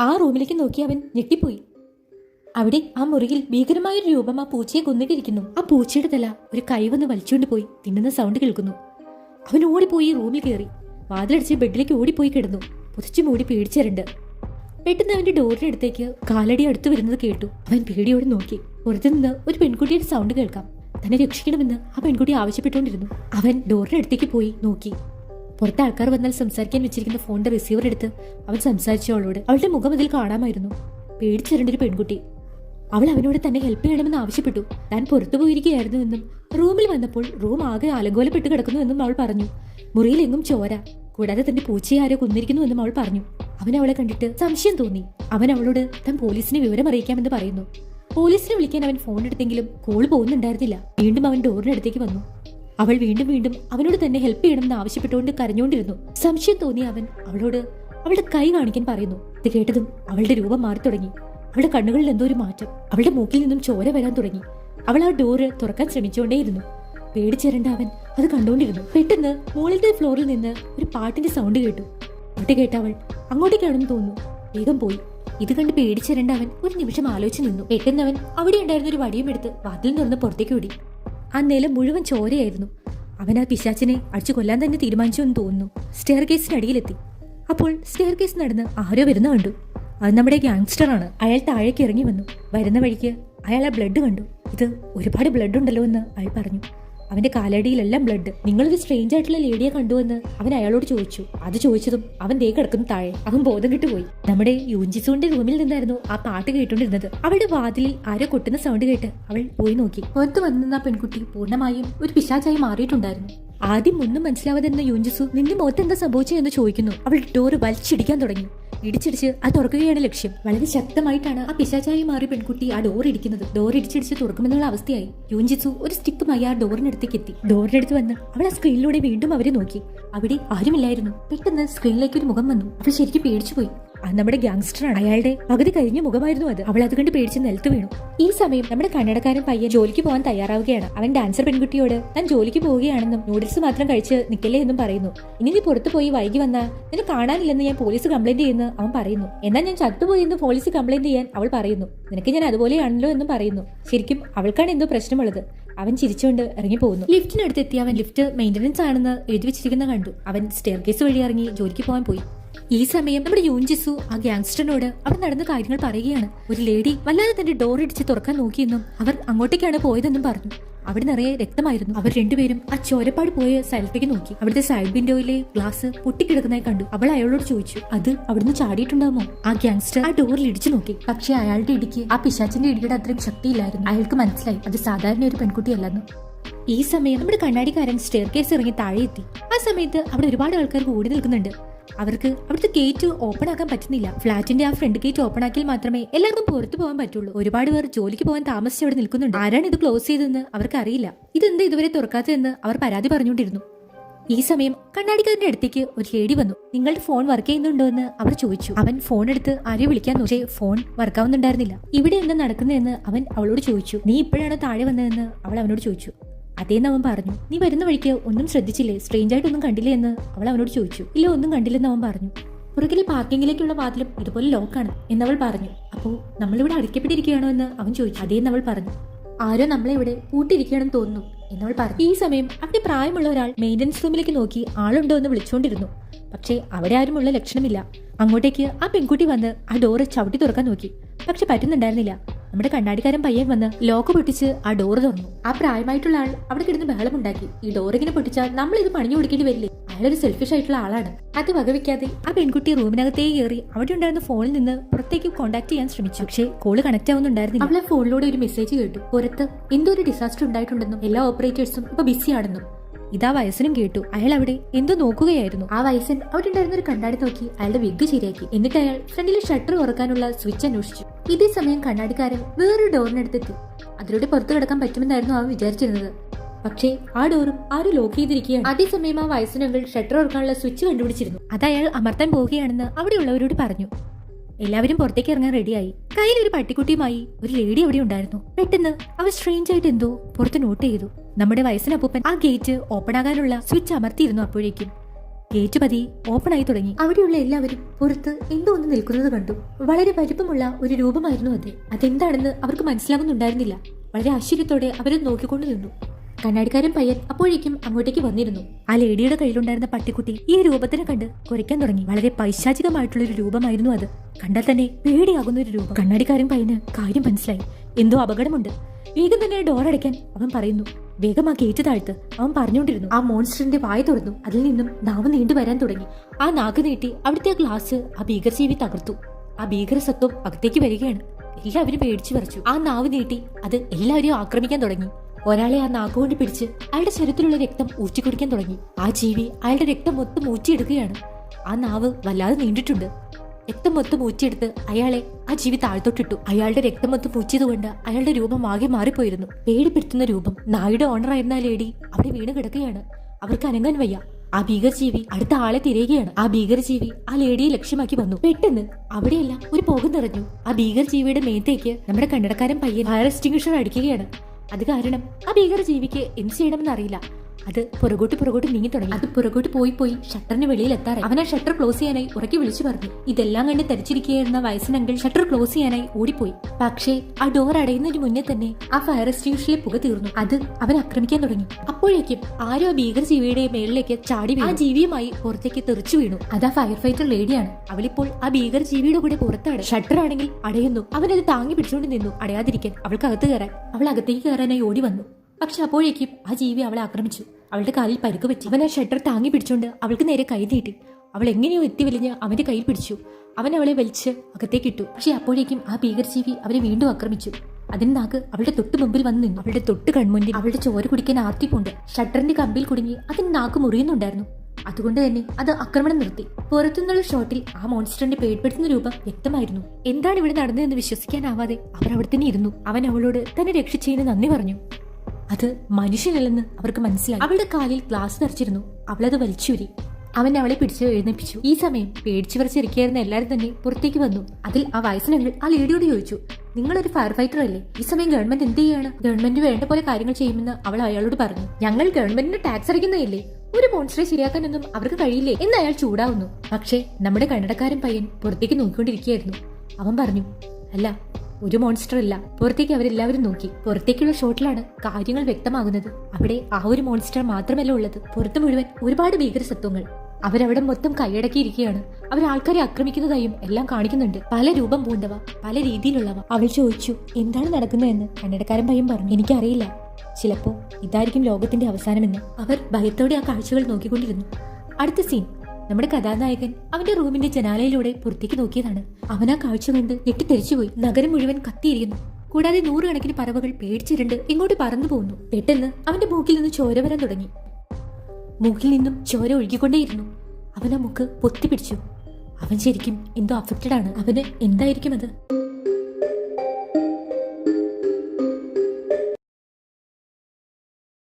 ആ റൂമിലേക്ക് നോക്കി അവൻ ഞെട്ടിപ്പോയി. അവിടെ ആ മുറിയിൽ ഭീകരമായ ഒരു രൂപം ആ പൂച്ചയെ കൊന്നിട്ടിരിക്കുന്നു. ആ പൂച്ചയുടെ തല ഒരു കൈ വന്ന് വലിച്ചുകൊണ്ട് പോയി. തിന്നുന്ന സൗണ്ട് കേൾക്കുന്നു. അവൻ ഓടിപ്പോയി റൂമിൽ കയറി. വാതിലടിച്ച് ബെഡിലേക്ക് ഓടിപ്പോയി കിടന്നു. പുതച്ചു മൂടി പേടിച്ചരണ്ട് പെട്ടെന്ന് അവന്റെ ഡോറിനടുത്തേക്ക് കാലടി അടുത്ത് വരുന്നത് കേട്ടു. അവൻ പേടിയോടെ നോക്കി. പുറത്തു നിന്ന് ഒരു പെൺകുട്ടിയുടെ സൗണ്ട് കേൾക്കാം. തന്നെ രക്ഷിക്കണമെന്ന് ആ പെൺകുട്ടി ആവശ്യപ്പെട്ടുകൊണ്ടിരുന്നു. അവൻ ഡോറിനടുത്തേക്ക് പോയി നോക്കി. പുറത്തെ ആൾക്കാർ വന്നാൽ സംസാരിക്കാൻ വെച്ചിരിക്കുന്ന ഫോണിന്റെ റിസീവർ എടുത്ത് അവൻ സംസാരിച്ചു അവളോട്. അവളുടെ മുഖം അതിൽ കാണാമായിരുന്നു. പേടിച്ചിരണ്ട ഒരു പെൺകുട്ടി. അവൾ അവനോട് തന്നെ ഹെൽപ്പ് ചെയ്യണമെന്ന് ആവശ്യപ്പെട്ടു. താൻ പുറത്തു പോയിരിക്കുകയായിരുന്നു എന്നും റൂമിൽ വന്നപ്പോൾ റൂം ആകെ അലങ്കോലപ്പെട്ട് കിടക്കുന്നു എന്നും അവൾ പറഞ്ഞു. മുറിയിൽ എങ്ങും ചോര. കൂടാതെ തന്റെ പൂച്ചയെ ആരോ കൊന്നിരിക്കുന്നു എന്നും അവൾ പറഞ്ഞു. അവൻ അവളെ കണ്ടിട്ട് സംശയം തോന്നി. അവൻ അവളോട് താൻ പോലീസിനെ വിവരം അറിയിക്കാമെന്ന് പറയുന്നു. പോലീസിനെ വിളിക്കാൻ അവൻ ഫോൺ എടുത്തെങ്കിലും കോൾ പോകുന്നുണ്ടായിരുന്നില്ല. വീണ്ടും അവൻ ഡോറിനടുത്തേക്ക് വന്നു. അവൾ വീണ്ടും വീണ്ടും അവനോട് തന്നെ ഹെൽപ്പ് ചെയ്യണമെന്ന് ആവശ്യപ്പെട്ടുകൊണ്ട് കരഞ്ഞുകൊണ്ടിരുന്നു. സംശയം തോന്നിയ അവൻ അവളോട് അവളുടെ കൈ കാണിക്കാൻ പറയുന്നു. ഇത് കേട്ടതും അവളുടെ രൂപം മാറി തുടങ്ങി. അവളുടെ കണ്ണുകളിൽ എന്തോ ഒരു മാറ്റം. അവളുടെ മൂക്കിൽ നിന്നും ചോര വരാൻ തുടങ്ങി. അവൾ ആ ഡോറ് തുറക്കാൻ ശ്രമിച്ചുകൊണ്ടേയിരുന്നു. പേടിച്ചേരണ്ട അവൻ. അത് കണ്ടുകൊണ്ടിരുന്നു പെട്ടെന്ന് മുകളിലത്തെ ഫ്ലോറിൽ നിന്ന് ഒരു പാട്ടിന്റെ സൗണ്ട് കേട്ടു. പാട്ട് കേട്ട അവൾ അങ്ങോട്ടേക്കാണെന്ന് തോന്നുന്നു. വേഗം പോയി. ഇത് കണ്ട് പേടിച്ചേരണ്ട അവൻ ഒരു നിമിഷം ആലോചിച്ച് നിന്നു. പെട്ടെന്ന് അവൻ അവിടെ ഉണ്ടായിരുന്ന ഒരു വടിയും എടുത്ത് വാതിൽ തുറന്ന് പുറത്തേക്ക് ഓടി. ആ നിലം മുഴുവൻ ചോരയായിരുന്നു. അവൻ ആ പിശാച്ചിനെ അടിച്ചു കൊല്ലാൻ തന്നെ തീരുമാനിച്ചു എന്ന് തോന്നുന്നു. സ്റ്റെയർ കേസിനടിയിലെത്തി അപ്പോൾ സ്റ്റെയർ കേസ് നടന്ന് ആരോ വരുന്ന കണ്ടു. അത് നമ്മുടെ ഗ്യാങ്സ്റ്ററാണ്. അയാൾ താഴേക്ക് ഇറങ്ങി വന്നു. വരുന്ന വഴിക്ക് അയാൾ ആ ബ്ലഡ് കണ്ടു. ഇത് ഒരുപാട് ബ്ലഡ് ഉണ്ടല്ലോ എന്ന് അയാൾ പറഞ്ഞു. അവന്റെ കാലടിയിലെല്ലാം ബ്ലഡ് നിങ്ങൾ ഒരു സ്ട്രേഞ്ച് ആയിട്ടുള്ള ലേഡിയെ കണ്ടുവെന്ന് അവൻ അയാളോട് ചോദിച്ചു. അത് ചോദിച്ചതും അവൻ ദേ കിടക്കുന്ന താഴെ. അവൻ ബോധം കിട്ടുപോയി നമ്മുടെ യൂഞ്ചിസുവിന്റെ റൂമിൽ നിന്നായിരുന്നു ആ പാട്ട് കേട്ടോണ്ടിരുന്നത്. അവളുടെ വാതിലിൽ ആരോ കൊട്ടുന്ന സൗണ്ട് കേട്ട് അവൾ പോയി നോക്കി. പുറത്ത് വന്നിരുന്ന ആ പെൺകുട്ടി പൂർണമായും ഒരു പിശാചായി മാറിയിട്ടുണ്ടായിരുന്നു. ആദ്യം ഒന്നും മനസ്സിലാവാതെ നിന്ന യൂഞ്ചിസു നിന്റെ മുഖത്ത് എന്താ സംഭവിച്ചു എന്ന് ചോദിക്കുന്നു. അവൾ ഡോറ് വലിച്ചിടിക്കാൻ തുടങ്ങി. ഇടിച്ചിടിച്ച് അത് തുറക്കുകയാണ് ലക്ഷ്യം. വളരെ ശക്തമായിട്ടാണ് ആ പിശാചായി മാറിയ പെൺകുട്ടി ആ ഡോർ ഇടിക്കുന്നത്. ഡോർ ഇടിച്ചിടിച്ച് തുറക്കുമെന്നുള്ള അവസ്ഥയായി. യൂഞ്ചിത്സു ഒരു സ്റ്റിക്കുമായി ആ ഡോറിനടുത്തേക്ക് എത്തി. ഡോറിനടുത്ത് വന്ന് അവൾ ആ സ്ക്രീനിലൂടെ വീണ്ടും അവരെ നോക്കി. അവിടെ ആരുമില്ലായിരുന്നു. പെട്ടെന്ന് സ്ക്രീനിലേക്ക് ഒരു മുഖം വന്നു. അവൾ ശരിക്കും പേടിച്ചുപോയി. നമ്മുടെ ഗ്യാങ്സ്റ്ററാണ് അയാളുടെ പകുതി കഴിഞ്ഞ മുഖമായിരുന്നു അത്. അവൾ അത് കണ്ട് പേടിച്ച് നിലത്ത് വീണു. ഈ സമയം നമ്മുടെ കന്നടക്കാരൻ പയ്യൻ ജോലിക്ക് പോകാൻ തയ്യാറാവുകയാണ്. അവൻ ഡാൻസർ പെൺകുട്ടിയോട് താൻ ജോലിക്ക് പോവുകയാണെന്നും നൂഡിൽസ് മാത്രം കഴിച്ച് നിൽക്കല്ലേ എന്നും പറയുന്നു. ഇനി നീ പുറത്തു പോയി വൈകി വന്നാൽ നിന്നെ കാണാനില്ലെന്ന് ഞാൻ പോലീസ് കംപ്ലൈന്റ് ചെയ്യുന്നു അവൻ പറയുന്നു. എന്നാൽ ഞാൻ ചത്തുപോയി എന്ന് പോലീസ് കംപ്ലൈന്റ് ചെയ്യാൻ അവൾ പറയുന്നു. നിനക്ക് ഞാൻ അതുപോലെയാണല്ലോ എന്നും പറയുന്നു. ശരിക്കും അവൾക്കാണ് എന്തോ പ്രശ്നമുള്ളത്. അവൻ ചിരിച്ചുകൊണ്ട് ഇറങ്ങി പോകുന്നു ലിഫ്റ്റിനടുത്ത് എത്തി അവൻ ലിഫ്റ്റ് മെയിന്റനൻസ് ആണെന്ന് എഴുതി വെച്ചിരിക്കുന്ന കണ്ടു. അവൻ സ്റ്റെയർ കേസ് വഴി ഇറങ്ങി ജോലിക്ക് പോകാൻ പോയി. ഈ സമയം നമ്മുടെ യൂൻജിസു ആ ഗ്യാങ്സ്റ്ററിനോട് അവിടെ നടന്ന കാര്യങ്ങൾ പറയുകയാണ്. ഒരു ലേഡി വല്ലാതെ തന്റെ ഡോർ ഇടിച്ച് തുറക്കാൻ നോക്കിയെന്നും അവർ അങ്ങോട്ടേക്കാണ് പോയതെന്നും പറഞ്ഞു. അവിടെ നിറയെ രക്തമായിരുന്നു. അവർ രണ്ടുപേരും ആ ചോരപ്പാട് പോയ സ്ഥലത്തേക്ക് നോക്കി. അവിടുത്തെ സൈഡ് വിൻഡോയിലെ ഗ്ലാസ് പൊട്ടിക്കിടക്കുന്നതായി കണ്ടു. അവൾ അയാളോട് ചോദിച്ചു അത് അവിടുന്ന് ചാടിയിട്ടുണ്ടാകുമോ ആ ഗ്യാങ്സ്റ്റർ ആ ഡോറിൽ ഇടിച്ചു നോക്കി. പക്ഷെ അയാളുടെ ഇടിക്ക് ആ പിശാച്ചിന്റെ ഇടിയുടെ അത്രയും ശക്തിയില്ലായിരുന്നു. അയാൾക്ക് മനസ്സിലായി അത് സാധാരണ ഒരു പെൺകുട്ടിയല്ലെന്ന്. ഈ സമയം നമ്മുടെ കണ്ണാടിക്കാരൻ സ്റ്റെയർ കേസ് ഇറങ്ങി താഴെ എത്തി ആ സമയത്ത് അവിടെ ഒരുപാട് ആൾക്കാർ കൂടി നിൽക്കുന്നുണ്ട്. അവർക്ക് അവിടുത്തെ ഗേറ്റ് ഓപ്പൺ ആക്കാൻ പറ്റുന്നില്ല. ഫ്ലാറ്റിന്റെ ആ ഫ്രണ്ട് ഗേറ്റ് ഓപ്പൺ ആക്കിയാൽ മാത്രമേ എല്ലാവർക്കും പുറത്തു പോകാൻ പറ്റുള്ളൂ. ഒരുപാട് പേർ ജോലിക്ക് പോകാൻ താമസിച്ച് അവിടെ നിൽക്കുന്നുണ്ട്. ആരാണ് ഇത് ക്ലോസ് ചെയ്തതെന്ന് അവർക്ക് അറിയില്ല ഇതെന്താ ഇതുവരെ തുറക്കാത്തതെന്ന് അവർ പരാതി പറഞ്ഞുകൊണ്ടിരുന്നു. ഈ സമയം കണ്ണാടിക്കാരന്റെ അടുത്തേക്ക് ഒരു ലേഡി വന്നു. നിങ്ങളുടെ ഫോൺ വർക്ക് ചെയ്യുന്നുണ്ടോ എന്ന് അവർ ചോദിച്ചു. അവൻ ഫോൺ എടുത്ത് ആരെയോ വിളിക്കാൻ നോക്കി. ഫോൺ വർക്ക് ആവുന്നുണ്ടായിരുന്നില്ല. ഇവിടെ എന്താ നടക്കുന്നതെന്ന് അവൻ അവളോട് ചോദിച്ചു. നീ ഇപ്പോഴാണ് താഴെ വന്നതെന്ന്? അവൾ അവനോട് ചോദിച്ചു. അതേന്ന് അവൻ പറഞ്ഞു നീ വരുന്ന വഴിക്ക് ഒന്നും ശ്രദ്ധിച്ചില്ലേ? സ്ട്രേഞ്ച് ആയിട്ടൊന്നും കണ്ടില്ലേ എന്ന്? അവൾ അവനോട് ചോദിച്ചു ഇല്ല ഒന്നും കണ്ടില്ലെന്ന് അവൻ പറഞ്ഞു. പുറകിലെ പാർക്കിങ്ങിലേക്കുള്ള വാതിലും ഇതുപോലെ ലോക്കാണ് എന്നവൾ പറഞ്ഞു. അപ്പോൾ നമ്മളിവിടെ അടയ്ക്കപ്പെട്ടിരിക്കുകയാണോ എന്ന് അവൻ ചോദിച്ചു. അതേന്ന് അവൾ പറഞ്ഞു ആരോ നമ്മളെ ഇവിടെ കൂട്ടിയിരിക്കുകയാണെന്ന് തോന്നുന്നു എന്നവൾ പറഞ്ഞു. ഈ സമയം അവിടെ പ്രായമുള്ള ഒരാൾ മെയിന്റനൻസ് റൂമിലേക്ക് നോക്കി ആളുണ്ടോ എന്ന് വിളിച്ചുകൊണ്ടിരുന്നു പക്ഷേ അവിടെ ആരുമുള്ള ലക്ഷണമില്ല. അങ്ങോട്ടേക്ക് ആ പെൺകുട്ടി വന്ന് ആ ഡോറ് ചവിട്ടി തുറക്കാൻ നോക്കി. പക്ഷെ പറ്റുന്നുണ്ടായിരുന്നില്ല. നമ്മുടെ കണ്ണാടിക്കാരൻ പയ്യൻ വന്ന് ലോക്ക് പൊട്ടിച്ച് ആ ഡോർ തുറന്നു. ആ പ്രായമായിട്ടുള്ള ആൾ അവിടെ കിടന്ന് ബഹളമുണ്ടാക്കി ഈ ഡോർ ഇങ്ങനെ പൊട്ടിച്ചാൽ നമ്മൾ ഇത് പണിഞ്ഞു കൊടുക്കേണ്ടി വരില്ലേ? അയാളൊരു സെൽഫിഷ് ആയിട്ടുള്ള ആളാണ്. അത് വകവെക്കാതെ ആ പെൺകുട്ടി റൂമിനകത്തേ കയറി അവിടെ ഉണ്ടായിരുന്ന ഫോണിൽ നിന്ന് പുറത്തേക്ക് കോൺടാക്ട് ചെയ്യാൻ ശ്രമിച്ചു. പക്ഷേ കോൾ കണക്ട് ആവുന്നുണ്ടായിരുന്നില്ല. അവളെ ഫോണിലൂടെ ഒരു മെസ്സേജ് കേട്ടു. പുറത്ത് എന്തോ ഒരു ഡിസാസ്റ്റർ ഉണ്ടായിട്ടുണ്ടെന്നും എല്ലാ ഓപ്പറേറ്റേഴ്സും ഇപ്പൊ ബിസി ആണെന്നും. ഇതാ വയസ്സിനും കേട്ടു. അയാൾ അവിടെ എന്തോ നോക്കുകയായിരുന്നു? ആ വയസ്സൻ അവിടെ ഉണ്ടായിരുന്ന ഒരു കണ്ണാടി നോക്കി അയാളുടെ വിഗ് ശരിയാക്കി. എന്നിട്ട് അയാൾ ഫ്രണ്ടിലെ ഷട്ടർ ഉറക്കാനുള്ള സ്വിച്ച് അന്വേഷിച്ചു. ഇതേ സമയം കണ്ണാടിക്കാരൻ വേറൊരു ഡോറിനടുത്തെത്തി. അതിലൂടെ പുറത്തു കിടക്കാൻ പറ്റുമെന്നായിരുന്നു അവൻ വിചാരിച്ചിരുന്നത്. പക്ഷേ ആ ഡോറും ആരും ലോക്ക് ചെയ്തിരിക്കുകയാണ്. അതേസമയം ആ വയസ്സിനങ്ങൾ ഷട്ടർ ഉറക്കാനുള്ള സ്വിച്ച് കണ്ടുപിടിച്ചിരുന്നു. അത് അയാൾ അമർത്താൻ പോവുകയാണെന്ന് അവിടെയുള്ളവരോട് പറഞ്ഞു. എല്ലാവരും പുറത്തേക്ക് ഇറങ്ങാൻ റെഡിയായി. കയ്യിൽ ഒരു പട്ടിക്കുട്ടിയുമായി ഒരു ലേഡി അവിടെ ഉണ്ടായിരുന്നു. പെട്ടെന്ന് അവർ സ്ട്രേഞ്ച് ആയിട്ട് എന്തോ പുറത്ത് നോട്ട് ചെയ്തു. നമ്മുടെ വയസ്സിനപ്പൂപ്പൻ ആ ഗേറ്റ് ഓപ്പൺ ആകാനുള്ള സ്വിച്ച് അമർത്തിയിരുന്നു അപ്പോഴേക്കും. ഗേറ്റ് പതി ഓപ്പൺ ആയി തുടങ്ങി. അവിടെയുള്ള എല്ലാവരും പുറത്ത് എന്തോ ഒന്ന് നിൽക്കുന്നത് കണ്ടു. വളരെ വലിപ്പമുള്ള ഒരു രൂപമായിരുന്നു അത്. അതെന്താണെന്ന് അവർക്ക് മനസ്സിലാകുന്നുണ്ടായിരുന്നില്ല. വളരെ ആശ്ചര്യത്തോടെ അവരത് നോക്കിക്കൊണ്ട് നിന്നു. കണ്ണാടിക്കാരൻ പയ്യൻ അപ്പോഴേക്കും അങ്ങോട്ടേക്ക് വന്നിരുന്നു. ആ ലേഡിയുടെ കയ്യിലുണ്ടായിരുന്ന പട്ടിക്കുട്ടി ഈ രൂപത്തിനെ കണ്ട് കുരയ്ക്കാൻ തുടങ്ങി. വളരെ പൈശാചികമായിട്ടുള്ള ഒരു രൂപമായിരുന്നു അത്. കണ്ടാൽ തന്നെ പേടിയാകുന്ന ഒരു രൂപം. കണ്ണാടിക്കാരൻ പയ്യന് കാര്യം മനസ്സിലായി. എന്തോ അപകടമുണ്ട്. വേഗം തന്നെ ഡോർ അടയ്ക്കാൻ അവൻ പറയുന്നു. വേഗം ആ ഗേറ്റ് താഴ്ത്ത്. അവൻ പറഞ്ഞുകൊണ്ടിരുന്നു ആ മോൺസ്റ്ററിന്റെ വായ തുറന്നു. അതിൽ നിന്നും നാവ് നീണ്ടു വരാൻ തുടങ്ങി. ആ നാക്ക് നീട്ടി അവിടുത്തെ ഗ്ലാസ് ആ ഭീകരജീവി തകർത്തു. ആ ഭീകര ഭീകരസത്വം അകത്തേക്ക് വരികയാണ്. എല്ലാവരും പേടിച്ചു പറിച്ചു ആ നാവ് നീട്ടി അത് എല്ലാവരെയും ആക്രമിക്കാൻ തുടങ്ങി. ഒരാളെ ആ നാക്കുകൊണ്ട് പിടിച്ച് അയാളുടെ ശരീരത്തിലുള്ള രക്തം ഊറ്റിക്കുടിക്കാൻ തുടങ്ങി. ആ ജീവി അയാളുടെ രക്തം മൊത്തം ഊറ്റിയെടുക്കുകയാണ്. ആ നാവ് വല്ലാതെ നീണ്ടിട്ടുണ്ട്. രക്തം മൊത്തം ഊറ്റിയെടുത്ത് അയാളെ ആ ജീവി താഴ്ത്തോട്ടിട്ടു. അയാളുടെ രക്തം മൊത്തം ഊറ്റിയതുകൊണ്ട് അയാളുടെ രൂപം ആകെ മാറിപ്പോയിരുന്നു. പേടിപ്പെടുത്തുന്ന രൂപം. നായുടെ ഓണറായിരുന്ന ലേഡി അവിടെ വീണ് കിടക്കുകയാണ്. അവർക്ക് അനങ്ങാൻ വയ്യ. ആ ഭീകരജീവി അടുത്ത ആളെ തിരയുകയാണ്. ആ ഭീകരജീവി ആ ലേഡിയെ ലക്ഷ്യമാക്കി വന്നു. പെട്ടെന്ന് അവിടെയല്ല ഒരു പുക നിറഞ്ഞു. ആ ഭീകരജീവിയുടെ മേത്തേക്ക് നമ്മുടെ കണ്ണടക്കാരൻ പയ്യൻ ഫയർ എക്സ്റ്റിംഗ്വിഷർ അടിക്കുകയാണ്. അത് കാരണം ആ ഭീകരജീവിക്ക് എന്ത് ചെയ്യണമെന്ന് അറിയില്ല അത് പുറകോട്ട് പുറകോട്ട് നീങ്ങി തുടങ്ങി. അത് പുറകോട്ട് പോയി പോയി ഷട്ടറിന് വെളിയിൽ എത്താറായി. അവൻ ആ ഷട്ടർ ക്ലോസ് ചെയ്യാനായി ഉറക്കി വിളിച്ചു പറഞ്ഞു. ഇതെല്ലാം കണ്ട് തരിച്ചിരിക്കുകയായിരുന്ന വയസ്സിനങ്കിൾ ഷട്ടർ ക്ലോസ് ചെയ്യാനായി ഓടിപ്പോയി. പക്ഷേ ആ ഡോർ അടയുന്നതിന് മുന്നേ തന്നെ ആ ഫയർ എക്സ്റ്റിംഗ്വിഷറിലെ പുക തീർന്നു. അത് അവൻ ആക്രമിക്കാൻ തുടങ്ങി. അപ്പോഴേക്കും ആരോ ഭീകര ജീവിയുടെ മേളിലേക്ക് ചാടി. ആ ജീവിയുമായി പുറത്തേക്ക് തെറിച്ചു വീണു. അത് ആ ഫയർ ഫൈറ്റർ ലേഡിയാണ് അവളിപ്പോൾ ആ ഭീകര ജീവിയുടെ കൂടെ പുറത്താണ്. ഷട്ടർ ആണെങ്കിൽ അടയുന്നു. അവനത് താങ്ങി പിടിച്ചുകൊണ്ട് നിന്നു. അടയാതിരിക്കാൻ അവൾക്ക് അകത്ത് കയറാൻ. അവൾ അകത്തേക്ക് കയറാനായി ഓടി വന്നു. പക്ഷെ അപ്പോഴേക്കും ആ ജീവി അവളെ ആക്രമിച്ചു. അവളുടെ കാലിൽ പരുക്ക് പറ്റി. അവൻ ആ ഷട്ടർ താങ്ങി പിടിച്ചുകൊണ്ട് അവൾക്ക് നേരെ കൈ നീട്ടി. അവൾ എങ്ങനെയോ എത്തി വലിഞ്ഞ് അവന്റെ കയ്യിൽ പിടിച്ചു. അവൻ അവളെ വലിച്ച് അകത്തേക്ക് ഇട്ടു പക്ഷെ അപ്പോഴേക്കും ആ ഭീകരജീവി അവരെ വീണ്ടും ആക്രമിച്ചു. അതിന് നാക്ക് അവളുടെ തൊട്ട് മുമ്പിൽ വന്ന് നിന്നു. അവളുടെ തൊട്ട് കൺമുന്നിൽ അവളുടെ ചോര കുടിക്കാൻ ആർത്തിപ്പുണ്ട്. ഷട്ടറിന്റെ കമ്പിൽ കുടുങ്ങി അതിന് നാക്ക് മുറിയുന്നുണ്ടായിരുന്നു. അതുകൊണ്ട് തന്നെ അത് ആക്രമണം നിർത്തി. പുറത്തുനിന്നുള്ള ഷോട്ടിൽ ആ മോൺസ്റ്ററിന്റെ പേടിപ്പെടുത്തുന്ന രൂപം വ്യക്തമായിരുന്നു. എന്താണ് ഇവിടെ നടന്നതെന്ന് വിശ്വസിക്കാനാവാതെ അവർ അവിടെ തന്നെ ഇരുന്നു. അവൻ അവളോട് തന്നെ രക്ഷിച്ചതിന് നന്ദി പറഞ്ഞു. അത് മനുഷ്യനല്ലെന്ന് അവർക്ക് മനസ്സിലായി. അവളുടെ കാലിൽ ഗ്ലാസ് നിറച്ചിരുന്നു. അവളത് വലിച്ചൂരി. അവൻ അവളെ പിടിച്ച് എഴുന്നേപ്പിച്ചു. ഈ സമയം പേടിച്ചു വരച്ചിരിക്കുന്ന എല്ലാവരും തന്നെ പുറത്തേക്ക് വന്നു. അതിൽ ആ വയസ്സിനങ്ങൾ ആ ലേഡിയോട് ചോദിച്ചു നിങ്ങളൊരു ഫയർ ഫൈറ്റർ അല്ലേ? ഈ സമയം ഗവൺമെന്റ് എന്ത് ചെയ്യാണ്? ഗവൺമെന്റ് വേണ്ട പോലെ കാര്യങ്ങൾ ചെയ്യുമെന്ന് അവൾ അയാളോട് പറഞ്ഞു. ഞങ്ങൾ ഗവൺമെന്റിന് ടാക്സ് അടയ്ക്കുന്നതല്ലേ? ഒരു മോൺസ്റ്ററെ ശരിയാക്കാനൊന്നും അവർക്ക് കഴിയില്ലേ? എന്ന് അയാൾ ചൂടാവുന്നു. പക്ഷേ നമ്മുടെ കണ്ണടക്കാരൻ പയ്യൻ പുറത്തേക്ക് നോക്കിക്കൊണ്ടിരിക്കുകയായിരുന്നു. അവൻ പറഞ്ഞു അല്ല ഒരു മോൺസ്റ്റർ ഇല്ല പുറത്തേക്ക് അവരെല്ലാവരും നോക്കി. പുറത്തേക്കുള്ള ഷോട്ടിലാണ് കാര്യങ്ങൾ വ്യക്തമാകുന്നത്. അവിടെ ആ ഒരു മോൺസ്റ്റർ മാത്രമല്ല ഉള്ളത്. പുറത്ത് മുഴുവൻ ഒരുപാട് ഭീകരസത്വങ്ങൾ. അവരവിടെ മൊത്തം കൈയടക്കിയിരിക്കുകയാണ്. അവർ ആൾക്കാരെ ആക്രമിക്കുന്നതായും എല്ലാം കാണിക്കുന്നുണ്ട്. പല രൂപം പൂണ്ടവ പല രീതിയിലുള്ളവ. അവൾ ചോദിച്ചു എന്താണ് നടക്കുന്നതെന്ന്? കന്നടക്കാരൻ പയ്യൻ പറഞ്ഞു എനിക്കറിയില്ല. ചിലപ്പോ ഇതായിരിക്കും ലോകത്തിന്റെ അവസാനമെന്ന്. അവർ ഭയത്തോടെ ആ കാഴ്ചകൾ നോക്കിക്കൊണ്ടിരുന്നു. അടുത്ത സീൻ നമ്മുടെ കഥാനായകൻ അവന്റെ റൂമിന്റെ ജനാലയിലൂടെ പുറത്തേക്ക് നോക്കിയതാണ്. അവൻ ആ കാഴ്ച കണ്ട് ഞെട്ടിത്തെരിച്ചുപോയി നഗരം മുഴുവൻ കത്തിയിരിക്കുന്നു. കൂടാതെ നൂറുകണക്കിന് പറവകൾ പേടിച്ചിരണ്ട് ഇങ്ങോട്ട് പറന്നു പോകുന്നു. പെട്ടെന്ന് അവന്റെ മൂക്കിൽ നിന്ന് ചോര വരാൻ തുടങ്ങി. മൂക്കിൽ നിന്നും ചോര ഒഴുകിക്കൊണ്ടേയിരുന്നു. അവൻ ആ മുക്ക് പൊത്തിപ്പിടിച്ചു. അവൻ ശരിക്കും എന്തോ അഫക്റ്റഡ് ആണ്. അവന് എന്തായിരിക്കും അത്?